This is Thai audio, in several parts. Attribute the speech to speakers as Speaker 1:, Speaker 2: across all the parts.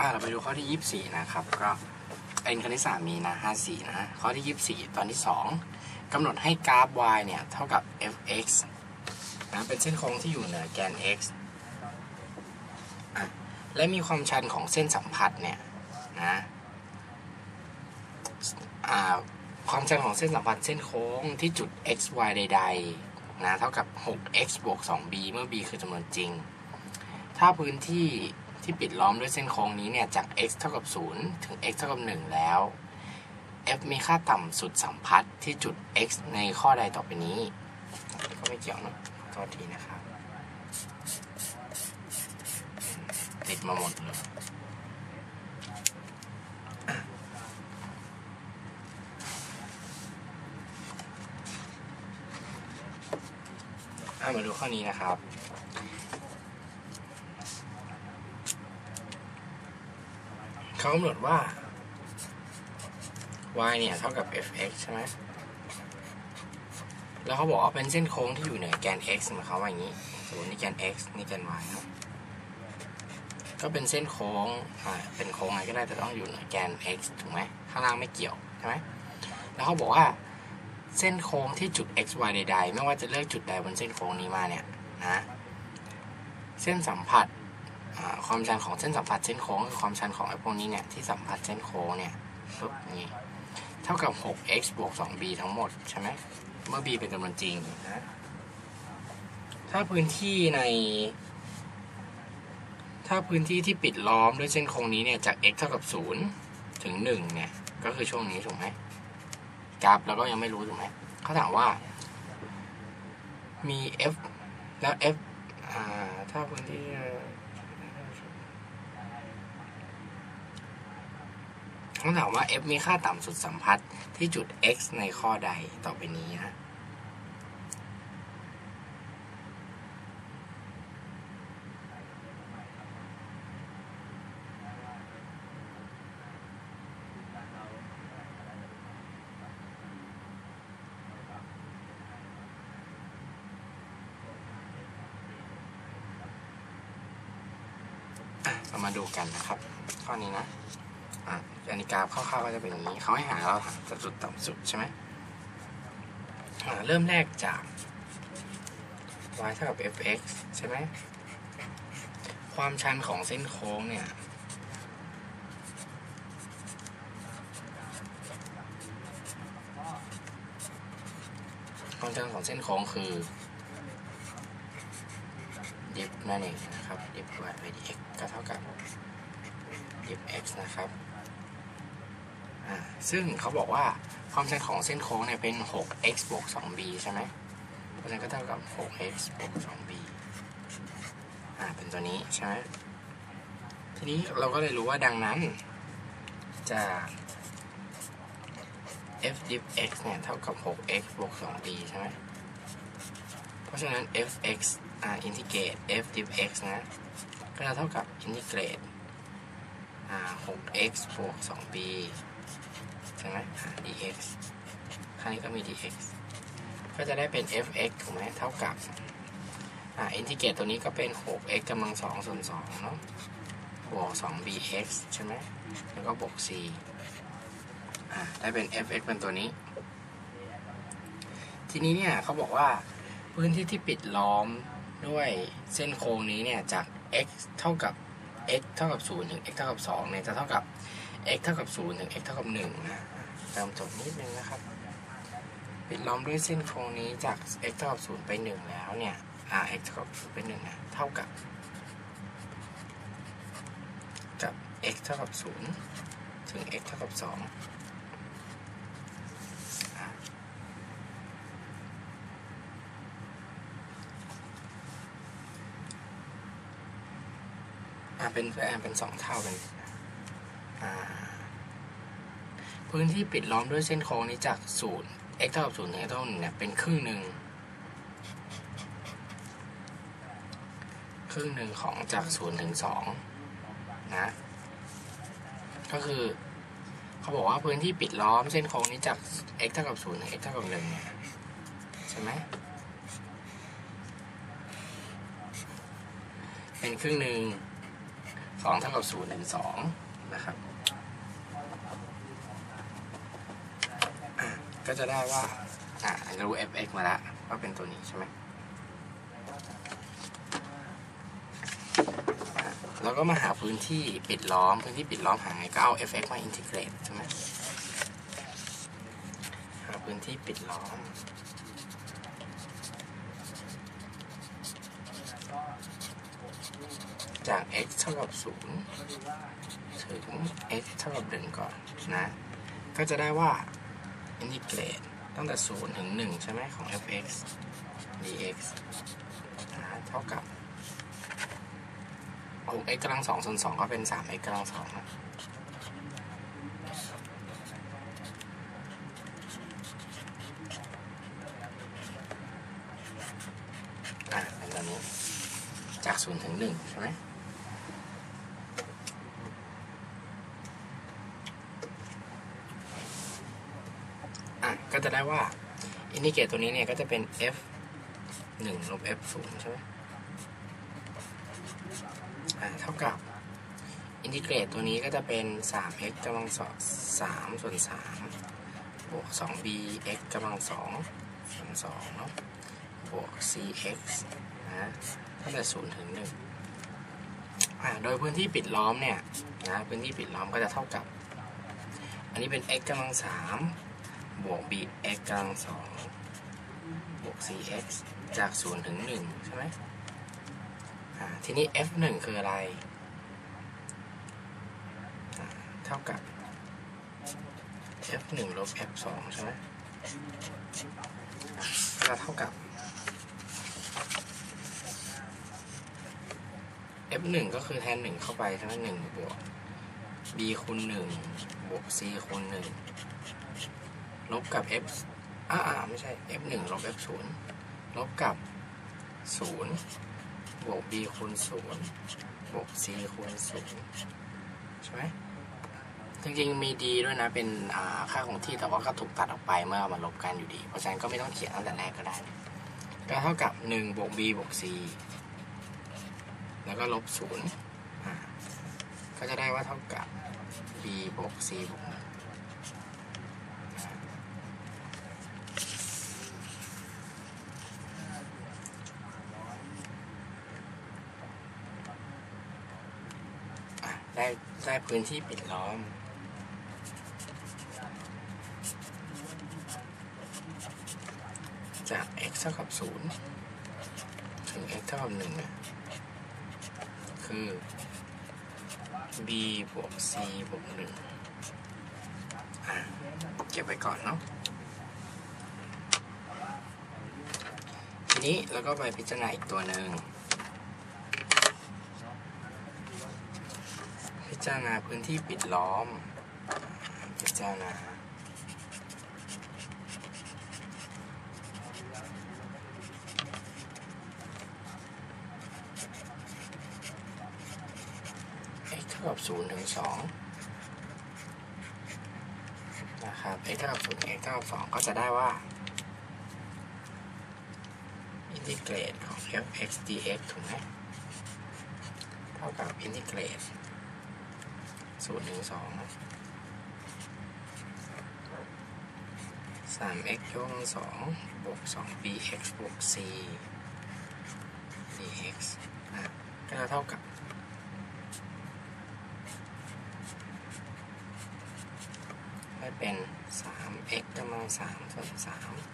Speaker 1: อ่าเราไปดูข้อที่24นะครับ ก็เอ็นคณิตศาสตร์มีนะ54นะ ข้อที่24ตอนที่2กำหนดให้กราฟ y เนี่ย เท่ากับ fx นะเป็นเส้นโค้งที่อยู่เหนือแกน x อะและมีความชันของเส้นสัมผัสเนี่ยนะอ่าความชันของเส้นสัมผัสเส้นโค้งที่จุด x y ใดๆนะเท่ากับ 6x บวก 2b เมื่อ b คือจำนวนจริง ถ้าพื้นที่ ที่ปิดล้อมด้วยเส้นโค้งนี้เนี่ยจาก x เท่ากับ 0 ถึง x เท่ากับ 1 แล้ว f มีค่าต่ำสุดสัมพัทธ์ที่จุด x ในข้อใดต่อไปนี้ ก็ไม่เกี่ยวนะขอโทษทีนะครับ ติดมาหมดเลยมาดูข้อนี้นะครับ เขากำหนดว่า y เนี่ยเท่ากับ fx ใช่ไหมแล้วเขาบอกว่าเป็นเส้นโค้งที่อยู่เหนือแกน x หมายความว่าอย่างนี้สมมตินี่แกน x นี่แกน y ครับก็เป็นเส้นโค้งอ่าเป็นโค้งอะไรก็ได้แต่ต้องอยู่เหนือแกน x ถูกไหมข้างล่างไม่เกี่ยวใช่ไหมแล้วเขาบอกว่าเส้นโค้งที่จุด x y ใดๆ ไม่ว่าจะเลือกจุดใดบนเส้นโค้งนี้มาเนี่ยนะ เส้นสัมผัส ความชันของเส้นสัมผัสเส้นโค้งคือความชันของไอ้พวกนี้เนี่ยที่สัมผัสเส้นโค้งเนี่ยปุ๊บนี้เท่ากับ 6x บวก 2b ทั้งหมดใช่ไหมเมื่อ b เป็นจำนวนจริงนะถ้าพื้นที่ใน ถ้าพื้นที่ที่ปิดล้อมด้วยเส้นโค้งนี้เนี่ยจาก x เท่ากับ 0 ถึง 1 เนี่ย ก็คือช่วงนี้ถูกไหมกราฟแล้วก็ยังไม่รู้ถูกไหมเขาถามว่า มี f แล้ว f อ่าถ้าพื้นที่ ต้องถามว่า f มีค่าต่ำสุดสัมพัทธ์ที่จุด x ในข้อใดต่อไปนี้นะอะเรามาดูกันนะครับ ข้อนี้นะ อนนี้กราคร่าวๆก็จะเป็นอย่างนี้เขาให้หาเราหาจากจุดต่ำสุดใช่ไหมเริ่มแรกจาก y เท่ากับ fx ใช่ไหมความชันของเส้นโค้งเนี่ยความชันของเส้นโค้งคือ dip นั่นเองนะครับ dip y dx ก็เท่ากับ dip x นะครับ ซึ่งเขาบอกว่าความชันของเส้นโค้งเนี่ยเป็น 6x บวก 2b ใช่ไหมเพราะฉะนั้นก็เท่ากับ 6x บวก 2b อ่า เป็นตัวนี้ใช่ไหมทีนี้เราก็เลยรู้ว่าดังนั้นจะ f dip x เนี่ยเท่ากับ 6x บวก 2b ใช่ไหมเพราะฉะนั้น fx อ่าอินทิเกรต f dip x นะ ก็จะเท่ากับอินทิเกรตอ่า 6x บวก 2b ช่ไหมอ่า dx ข้างนี้ก็มี dx ก็จะได้เป็น fx ถูกไหมเท่ากับอ่าอินทิเกรตตัวนี้ก็เป็น 6x กำลัง2ส่วน2เนาะบวก 2bx ใช่ไหม แล้วก็บวก c อ่าได้เป็น fx เป็นตัวนี้ ทีนี้เนี่ยเขาบอกว่าพื้นที่ที่ปิดล้อมด้วยเส้นโค้งนี้เนี่ยจาก x เท่ากับ x เท่ากับ 0 ถึง x เท่ากับ2เนี่ยจะเท่ากับ x เท่ากับ0ถึง x เท่ากับ1นะเติมจบนิดนึงนะครับ ปิดล้อมด้วยเส้นโค้งนี้จาก x เท่ากับ0ไป 1 แล้วเนี่ยอ่า x เท่ากับ0ไป1นะเท่ากับ กับ x เท่ากับ0ถึง x เท่ากับ2อ่าเป็นอ่าเป็นสองเท่าเป็นอ่า พื้นที่ปิดล้อมด้วยเส้นโค้งนี้จากศูนย์ x เท่ากับศูนย์ถึง x เท่ากับหนึ่งเนี่ยเป็นครึ่งหนึ่งครึ่งหนึ่งของจากศูนย์ถึงสองนะก็คือเขาบอกว่าพื้นที่ปิดล้อมเส้นโค้งนี้จาก x เท่ากับศูนย์ถึง x เท่ากับหนึ่งเนี่ยใช่ไหมเป็นครึ่งหนึ่งสองเท่ากับศูนย์ถึงสองนะครับอะ ก็จะได้ว่า อะรู้ fx มาแล้วว่าเป็นตัวนี้ใช่ไหมแล้วก็มาหาพื้นที่ปิดล้อม พื้นที่ปิดล้อมหาไงก็เอา fx มาอินทิเกรตใช่ไหมหาพื้นที่ปิดล้อมจาก x เท่ากับ 0 ถึง x เท่ากับ 1 ก่อนนะ ก็จะได้ว่า อินทิเกรตตั้งแต่ 0 ถึง 1 ใช่ไหมของ f(x) dx เท่ากับ 6x กำลัง2ส่วน2ก็เป็น 3x กำลัง2นะอะเป็นตอนนี้จาก0ถึง 1 ใช่ไหม อะ ก็ จะได้ว่าอินดิเกตตัวนี้เนี่ยก็จะเป็น f 1ลบ f 0ใช่ไหมอะเท่ากับ อินทิเกรตตัวนี้ก็จะเป็น 3x กำลังสอง3ส่วน3บวก 2b x กำลัง2ส่วน2เนาะบวก cx นะตั้งแต่0ถึง1อ่าโดยพื้นที่ปิดล้อมเนี่ยนะพื้นที่ปิดล้อมก็จะเท่ากับ อันนี้เป็น x กำลัง3 บวก bx กำลัง2บวก cx จาก 0 ถึง 1 ใช่ไหมทีนี้ f 1 คืออะไร เท่ากับ f 1 ลบ f 2 ใช่ไหมจะเท่ากับ f 1 ก็คือแทน 1 เข้าไปใช่ไหม1บวก b คูณ 1 บวก c คูณ 1 ลบกับ f อ่าไม่ใช่ f 1ลบ f 0ลบกับ 0 บวก b คูณ 0 บวก c คูณ 0 ใช่ไหมจริงๆมี d ด้วยนะเป็นอ่าค่าของที่แต่ว่าก็ถูกตัดออกไปเมื่อเอามาลบกันอยู่ดี เพราะฉะนั้นก็ไม่ต้องเขียนตั้งแต่แรกก็ได้ ก็เท่ากับ 1 บวก b บวก c แล้วก็ลบศูนย์ก็จะได้ว่าเท่ากับ b บวก c บวกหนึ่งอะ ได้ได้พื้นที่ปิดล้อม จาก x เท่ากับ 0 ถึง x เท่ากับ1เนี่ยคือ b บวก c บวกหนึ่งเก็บไว้ก่อนเนาะทีนี้เราก็ไปพิจารณาอีกตัวหนึ่ง พิจารณาพื้นที่ปิดล้อม พิจารณา x เท่ากับ0ถึง2นะครับ x เท่ากับ0 x เท่ากับ2ก็จะได้ว่า อินทิเกรตของ f(x) dx ถูกไหมเท่ากับอินทิเกรต 0ถึง2 3x ยกกำลังบวก 2bx บวก c dx นะก็จะเท่ากับให้เป็น 3x กำลัง3ส่วน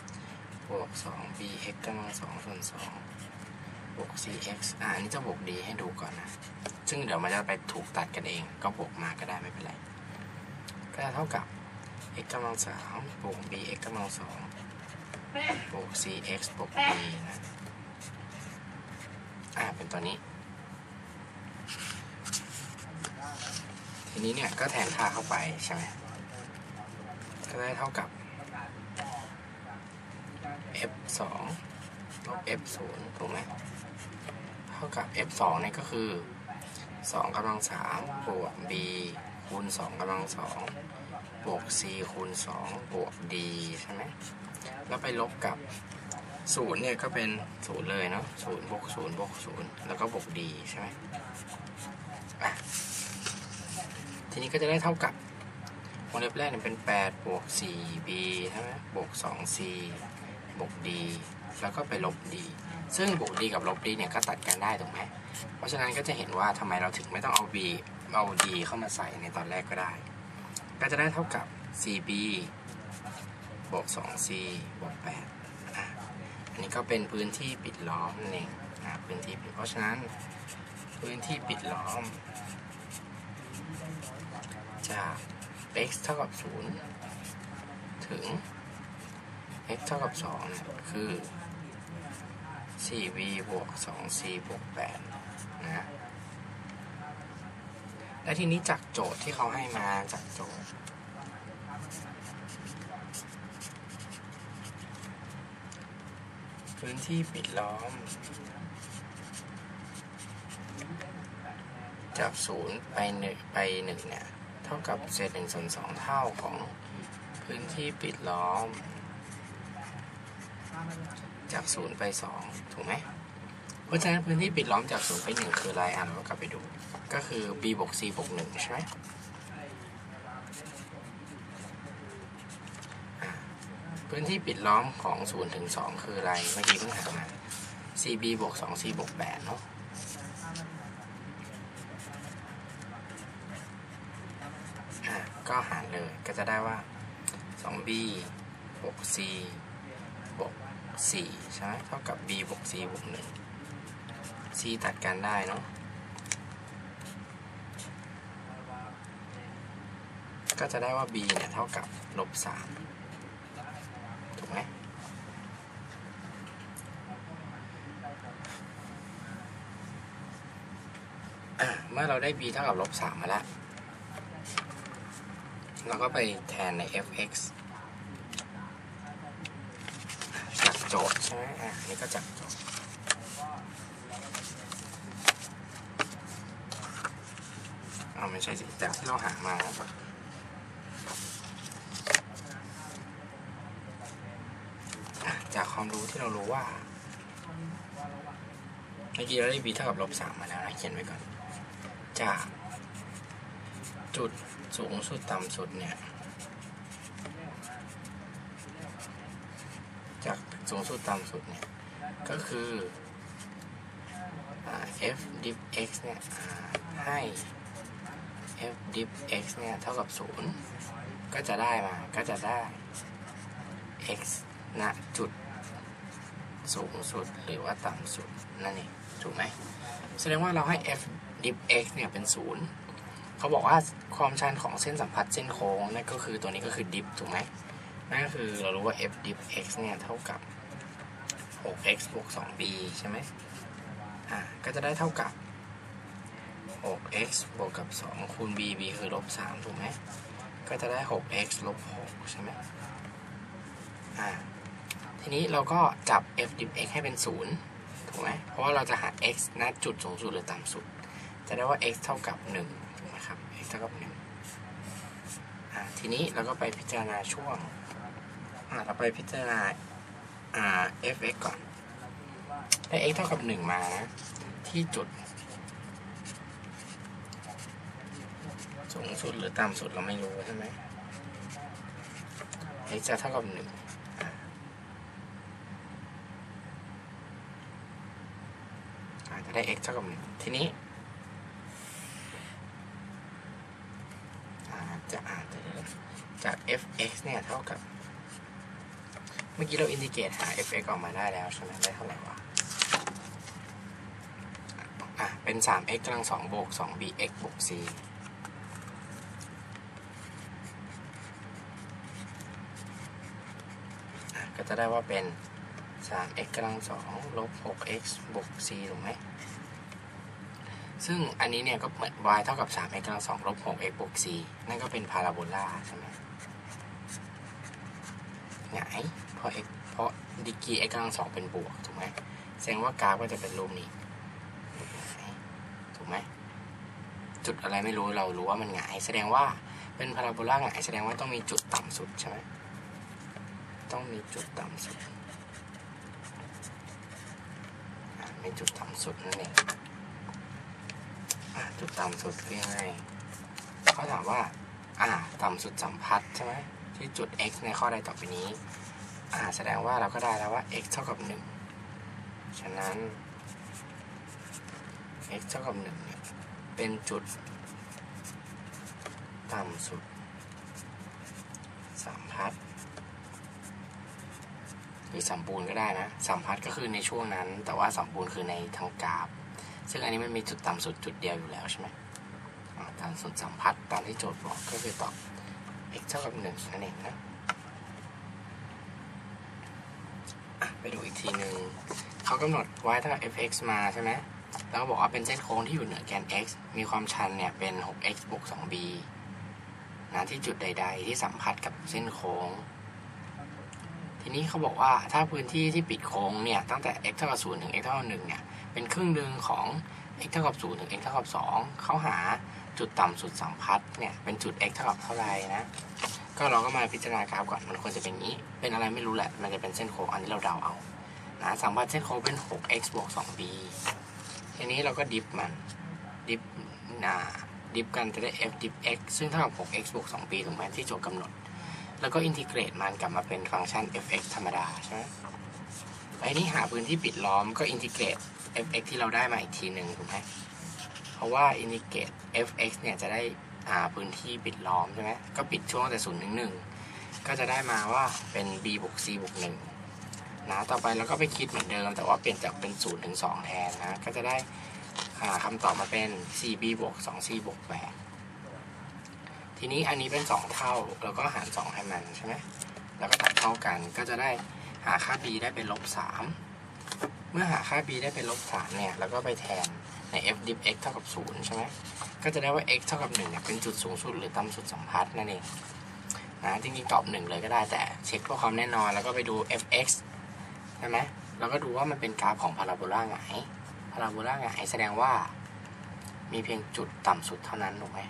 Speaker 1: 3บวก 2bx กำลัง2ส่วน2บวก cx อ่านนี้จะบวก d ให้ดูก่อนนะ ซึ่งเดี๋ยวมันจะไปถูกตัดกันเอง ก็บวกมาก็ได้ไม่เป็นไร ก็จะเท่ากับ x กำลัง3บวก bx กำลัง2บวก cx บวก d นะ อ่า เป็นตัวนี้ ทีนี้เนี่ยก็แทนค่าเข้าไปใช่ไหม ก็ได้เท่ากับ f 2ลบ f 0ถูกไหม เท่ากับ f 2นี่ก็คือ 2กำลัง3บวก b คูณ2กำลัง2บวก c คูณ2บวก d ใช่ไหมแล้วไปลบกับ0เนี่ยก็เป็น0เลยเนาะ0บวก0บวก0แล้วก็บวก d ใช่ไหมทีนี้ก็จะได้เท่ากับวงเล็บแรกเนี่ยเป็น 8 บวก 4b ใช่ไหมบวก 2c บวก d แล้วก็ไปลบ d ซึ่งบวก d กับลบ d เนี่ยก็ตัดกันได้ถูกไหมเพราะฉะนั้นก็จะเห็นว่าทำไมเราถึงไม่ต้องเอา b เอา d เข้ามาใส่ในตอนแรกก็ได้ ก็จะได้เท่ากับ 4b บวก 2c บวก8อะอันนี้ก็เป็นพื้นที่ปิดล้อมนั่นเองนะพื้นที่เพราะฉะนั้นพื้นที่ปิดล้อม จาก x เท่ากับ 0 ถึง x เท่ากับ 2 คือ 4v บวก 2c บวก8นะและทีนี้จากโจทย์ที่เขาให้มาจากโจทย์ พื้นที่ปิดล้อม จากศูนย์ไปหนึ่งไปหนึ่งเนี่ย เท่ากับเศษหนึ่งส่วนสองเท่าของพื้นที่ปิดล้อม จากศูนย์ไปสองถูกไหมเพราะฉะนั้นพื้นที่ปิดล้อมจากศูนย์ไปหนึ่งคืออะไรอะเรากลับไปดู ก็คือ b บวก c บวกหนึ่งใช่ไหมพื้นที่ปิดล้อมของ0ถึง2คืออะไร เมื่อกี้เพิ่งหามา cb บวก 2c บวก8เนาะก็หารเลยก็จะได้ว่า 2b บวก c บวก 4 ใช่ไหมเท่ากับ b บวก c บวก1 c ตัดกันได้เนาะก็จะได้ว่า b เนี่ยเท่ากับลบ3ถูกไหมเมื่อเราได้ b เท่ากับลบ3มาแล้ว เราก็ไปแทนใน fx จาก โจทย์ใช่ไหมอะนี่ก็จากโจทย์เอาไม่ใช่สิจากที่เราหามาจากความรู้ที่เรารู้ว่าเมื่อกี้เราได้ b เท่ากับลบสามมาแล้วนะเขียนไว้ก่อน จากจุดสูงสุดต่ำสุดเนี่ย จาก สูงสุดต่ำสุดเนี่ยก็คือ f div x เนี่ยให้ f div x เนี่ยเท่ากับ 0 ก็จะได้มา ก็จะได้ x ณจุดสูงสุดหรือว่าต่ำสุดนั่นเองถูกไหมแสดงว่าเราให้ f div x เนี่ยเป็น 0 เขาบอกว่าความชันของเส้นสัมผัสเส้นโค้งนั่นก็คือตัวนี้ก็คือ div ถูกไหมนั่นก็คือเรารู้ว่า f div x เนี่ยเท่ากับ 6x บวก 2b ใช่ไหมอ่าก็จะได้เท่ากับ 6x บวกกับ 2 คูณ b b คือลบ 3 ถูกไหม ก็จะได้ 6x ลบ 6 ใช่ไหมอ่าทีนี้เราก็จับ f div x ให้เป็น 0 ถูกไหม เพราะว่าเราจะหา x ณจุดสูงสุดหรือต่ำสุด จะได้ว่า x เท่ากับ 1 ถูกไหมครับ x เท่ากับ 1 อ่าทีนี้เราก็ไปพิจารณาช่วงอ่าเราไปพิจารณา อ่า fx ก่อนได้ x เท่ากับ1มานะที่จุด สูงสุดหรือต่ำสุดเราไม่รู้ใช่ไหม x จะเท่ากับหนึ่งจะได้ x เท่ากับหนึ่งทีนี้จะอ่านจาก fx เนี่ยเท่ากับ มื่อกี้เราอินทิเกรตหา fx ออกมาได้แล้วใช่ไหมได้เท่าไหร่วะอะ เป็น 3x กำลัง2บวก 2bx บวก c ก็จะได้ว่าเป็น 3x กำลัง2ลบ 6x บวก c ถูกไหมซึ่งอันนี้เนี่ยก็เหมือน y เท่ากับ 3x กำลัง2ลบ 6x บวก c นั่นก็เป็นพาราโบลาใช่ไหมหงาย เพราะ x เพราะดิกรี x กำลัง2เป็นบวกถูกไหมแสดงว่ากราฟก็จะเป็นรูปนี้ถูกไหมจุดอะไรไม่รู้เรารู้ว่ามันหงาย แสดงว่าเป็นพาราโบลาหงายแสดงว่าต้องมีจุดต่ำสุดใช่ไหมต้องมีจุดต่ำสุดมีจุดต่ำสุดนั่นเองจุดต่ำสุดคือยังไงเขาถามว่า อ่า ต่ำสุดสัมพัทธ์ใช่ไหมที่จุด x ในข้อใดต่อไปนี้ อ่าแสดงว่าเราก็ได้แล้วว่า x เท่ากับ1ฉะนั้น x เท่ากับ1เนี่ยเป็นจุด ต่ำสุดสัมพัทธ์หรือสัมบูรณ์ก็ได้นะ สัมพัทธ์ก็คือในช่วงนั้น แต่ว่าสัมบูรณ์คือในทางกราฟ ซึ่งอันนี้มันมีจุดต่ำสุดจุดเดียวอยู่แล้วใช่ไหมอ่าต่ำสุดสัมพัทธ์ตามที่โจทย์บอกก็คือตอบ x เท่ากับ1นั่นเองนะอะ ไปดูอีกทีหนึ่งเขากำหนด y เท่ากับ fx มาใช่ไหมแล้วก็บอกว่าเป็นเส้นโค้งที่อยู่เหนือแกน x มีความชันเนี่ยเป็น 6x บวก 2b นะที่จุดใด ๆ ที่สัมผัสกับเส้นโค้ง ทีนี้เขาบอกว่าถ้าพื้นที่ที่ปิดโค้งเนี่ยตั้งแต่ x เท่ากับ0ถึง x เท่ากับ1เนี่ยเป็นครึ่งหนึ่งของ x เท่ากับ0ถึง x เท่ากับ2เขาหาจุดต่ำสุดสัมพัทธ์เนี่ยเป็นจุด x เท่ากับเท่าไหร่นะ ก็เราก็มาพิจารณากราฟก่อนมันควรจะเป็นอย่างนี้ เป็นอะไรไม่รู้แหละ มันจะเป็นเส้นโค้งอันนี้เราเดาเอานะสัมพัทธ์เส้นโค้งเป็น 6x บวก 2b ทีนี้เราก็ดิฟมันดิฟอ่าดิฟกันจะได้ f ดิฟ x ซึ่งเท่ากับ 6x บวก 2b ถูกไหมที่โจทย์กำหนด แล้วก็อินทิเกรตมันกลับมาเป็นฟังก์ชัน f(x) ธรรมดาใช่ไหมไอ้นี่หาพื้นที่ปิดล้อมก็อินทิเกรต f(x) ที่เราได้มาอีกทีหนึ่งถูกไหมเพราะว่าอินทิเกรต f(x) เนี่ยจะได้ พื้นที่ปิดล้อมใช่ไหมก็ปิดช่วงแต่ศูนย์ถึงหนึ่งก็จะได้มาว่าเป็น b บวก c บวกหนึ่งนะต่อไปเราก็ไปคิดเหมือนเดิม แต่ว่าเปลี่ยนจากเป็นศูนย์ถึงสองแทนนะ ก็จะได้อ่าคำตอบมาเป็น 4b บวก 2c บวก8ทีนี้อันนี้เป็น 2 เท่าเราก็หาร 2 ให้มันใช่ไหมแล้วก็ตัดเท่ากันก็จะได้หาค่า b ได้เป็นลบ3เมื่อหาค่า b ได้เป็นลบ3เนี่ยเราก็ไปแทนใน f div x เท่ากับ 0 ใช่ไหม ก็จะได้ว่า x เท่ากับ1เนี่ยเป็นจุดสูงสุดหรือต่ำสุดสัมพัทธ์นั่นเองนะจริงๆตอบ 1 เลยก็ได้แต่เช็คเพื่อความแน่นอนแล้วก็ไปดู fx ใช่ไหมเราก็ดูว่ามันเป็นกราฟของพาราโบลาหงายพาราโบลาหงายแสดงว่า มีเพียงจุดต่ำสุดเท่านั้นถูกไหม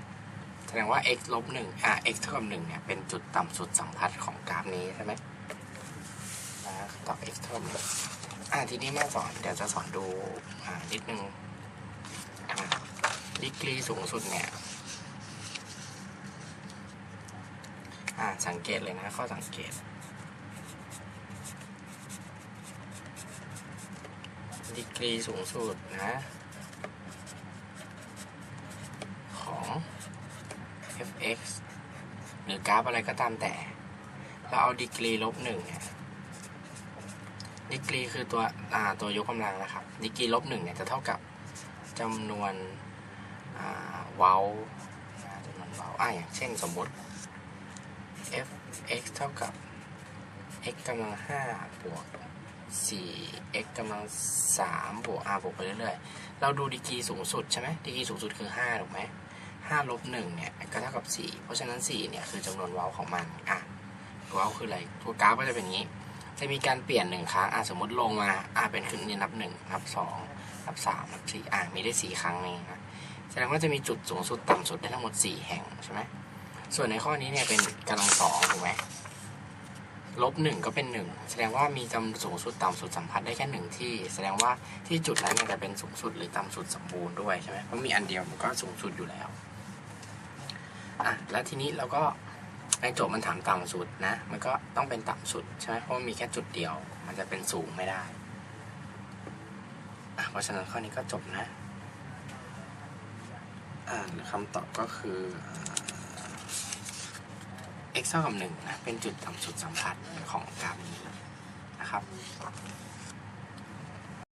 Speaker 1: แสดงว่า x ลบหนึ่งอ่า x เท่ากับหนึ่งเนี่ยเป็นจุดต่ำสุดสัมพัทธ์ของกราฟนี้ใช่ไหมนะตอบ x เท่ากับหนึ่งอ่าทีนี้มาสอนเดี๋ยวจะสอนดูอ่านิดนึง ดีกรีสูงสุดเนี่ยอ่าสังเกตเลยนะข้อสังเกตดีกรีสูงสุดนะ ของ fx หรือกราฟอะไรก็ตามแต่ เราเอาดีกรีลบหนึ่งเนี่ยดีกรีคือตัวอ่าตัวยกกำลังนะครับดีกรีลบหนึ่งเนี่ยจะเท่ากับจำนวน เว้าอ่าจำนวนเว้าอ่าอย่างเช่นสมมติ fx เท่ากับ x กำลังห้าบวก 4 x กำลัง3บวก r บวกไปเรื่อยๆ เราดูดีกรีสูงสุดใช่ไหมดีกรีสูงสุดคือ 5 ถูกไหม5ลบ1เนี่ย ก็เท่ากับ 4 เพราะฉะนั้น 4 เนี่ย คือจำนวนเว้าของมัน อะเว้าคืออะไร ตัวกราฟก็จะเป็นอย่างนี้ จะมีการเปลี่ยนหนึ่งครั้ง อะ สมมติลงมา อะ เป็นขึ้นนี่นับ 1 นับ 2 นับ 3 นับ 4 อะ มีได้ 4 ครั้งนี้นะ แสดงว่าจะมีจุดสูงสุดต่ำสุดได้ทั้งหมด 4 แห่งใช่ไหมส่วนในข้อนี้เนี่ยเป็นกำลังสองถูกไหมลบหนึ่งก็เป็นหนึ่งแสดงว่ามีจำสูงสุดต่ำสุดสัมพัทธ์ได้แค่หนึ่งที่ แสดงว่าที่จุดนั้นเนี่ยจะเป็นสูงสุดหรือต่ำสุดสมบูรณ์ด้วยใช่ไหมเพราะมีอันเดียวมันก็สูงสุดอยู่แล้วอะแล้วทีนี้เราก็ในโจทย์มันถามต่ำสุดนะ มันก็ต้องเป็นต่ำสุดใช่ไหมเพราะมีแค่จุดเดียว มันจะเป็นสูงไม่ได้อะเพราะฉะนั้นข้อนี้ก็จบนะ คำตอบก็คือ x เท่ากับหนึ่งนะเป็นจุดต่ำสุดสัมพัทธ์ของกราฟนี้นะครับ